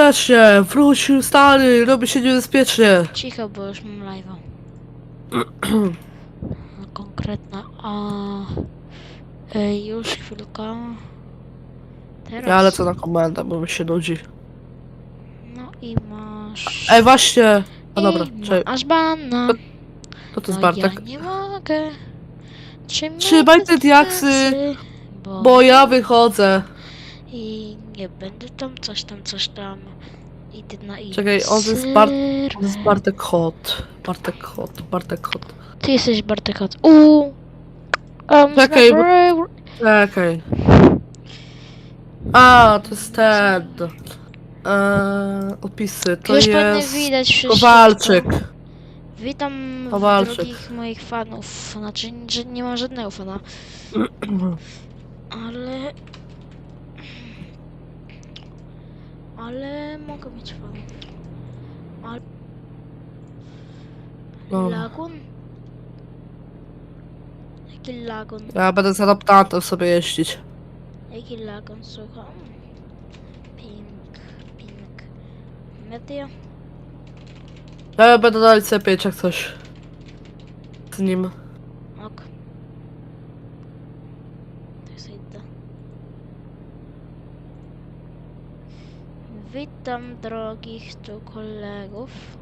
ostatecznie! Wrócił stary, robi się niebezpiecznie. Cicho, bo już mam live'a. Konkretna, a... E, już chwilkę. Teraz. Ja lecę na komendę, bo mi się nudzi. No i masz... Ej, właśnie! A dobra, I czekaj, masz bana. to to jest no Bartek. ja nie mogę. Trzymaj, Trzymaj te diaksy, bo... Bo ja wychodzę. I nie będę tam coś tam, coś tam. Idę na inny Czekaj, on jest serwer. To jest Bartek Hot. Bartek Hot, Bartek Hot. Ty jesteś Bartek Hot. Uuu! Um, Czekaj, bo-. Czekaj. A, to jest ten. Eee, opisy, to Już jest widać. Kowalczyk. Witam Kowalczyk. drogich moich fanów. Znaczy, że nie mam żadnego fana, ale... Ale mogę mieć fan. Ale... No. Lagun? Jaki lagun? Ja będę z adaptantem sobie jeździć. Jaki lagun, słucham? Pink, pink. Media? Ja będę dalej cepieć jak coś. Z nim. Ok. To jest idę. Witam drogich tu kolegów.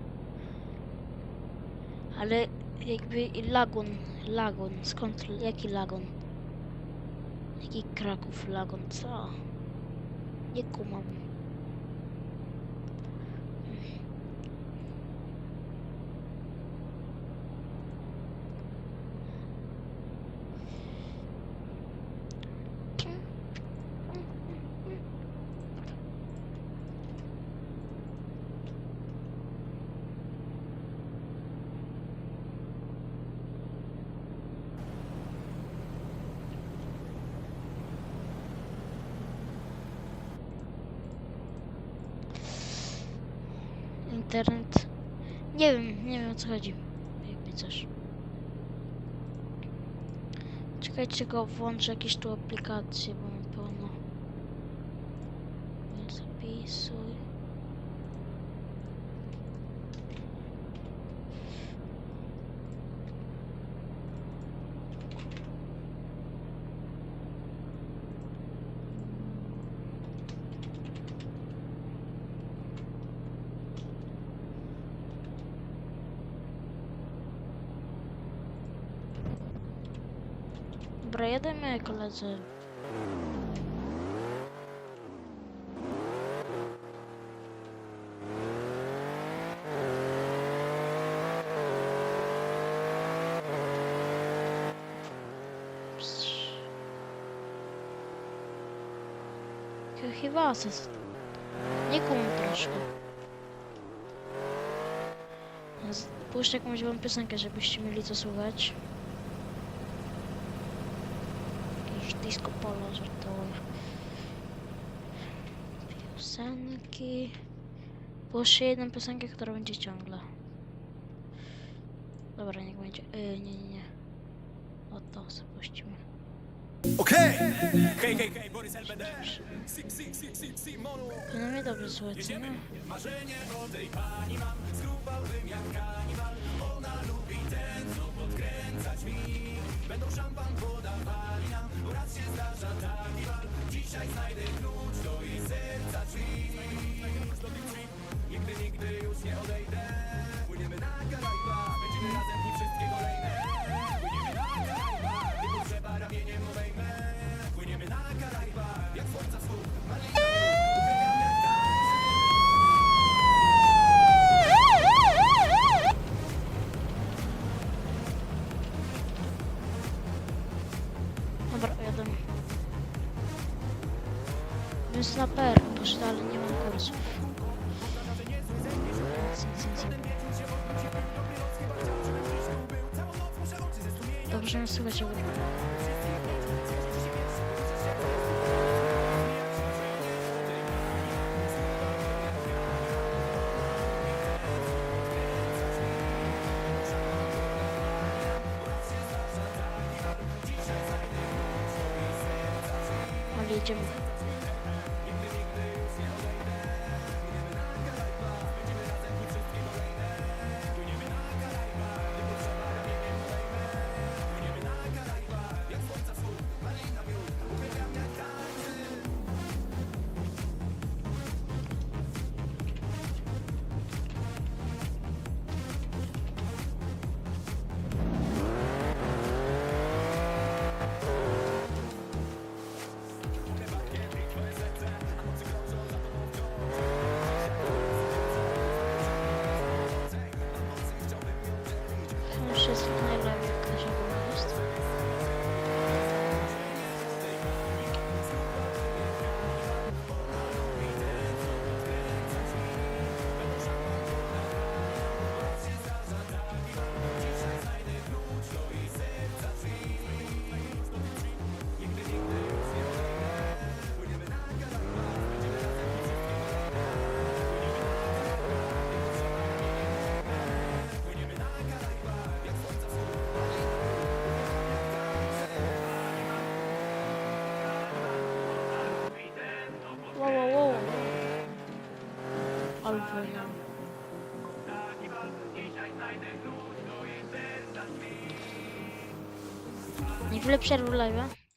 Ale jakby lagun, lagun, skąd, jaki lagun? Jaki Kraków lagun, co? Nie kumam. Internet. Nie wiem, nie wiem o co chodzi. Jakby coś. Czekajcie, go włączę jakieś tu aplikacje, bo mam pełno. Zapisuj. Dobra, jedziemy koledzy. Chyba asys. Nie kum troszkę. Puszczę jakąś wam piosenkę, żebyście mieli co słuchać. Disco polo żartowe. Piosenki. Puszczę jedną piosenkę, która będzie ciągle. Dobra, niech będzie. Yy, nie, nie, nie. O to sobie puścimy. Okej! Hej, hej, hej, Borys LBD! Si, si, si, si, si, monu! No mnie dobrze słuchać, co nie? Marzenie o tej pani mam, skrupałbym jak kanibal. Ona lubi ten, co podkręcać mi. Będą szampan raz się zdarza taki wal. Dzisiaj znajdę klucz do jej serca drzwi. Nigdy, nigdy już nie odejdę. Bym snajper poszedł, ale nie mam kursów. Dobrze, słuchajcie. Jedziemy. Alwina. Niewiele przerw w live.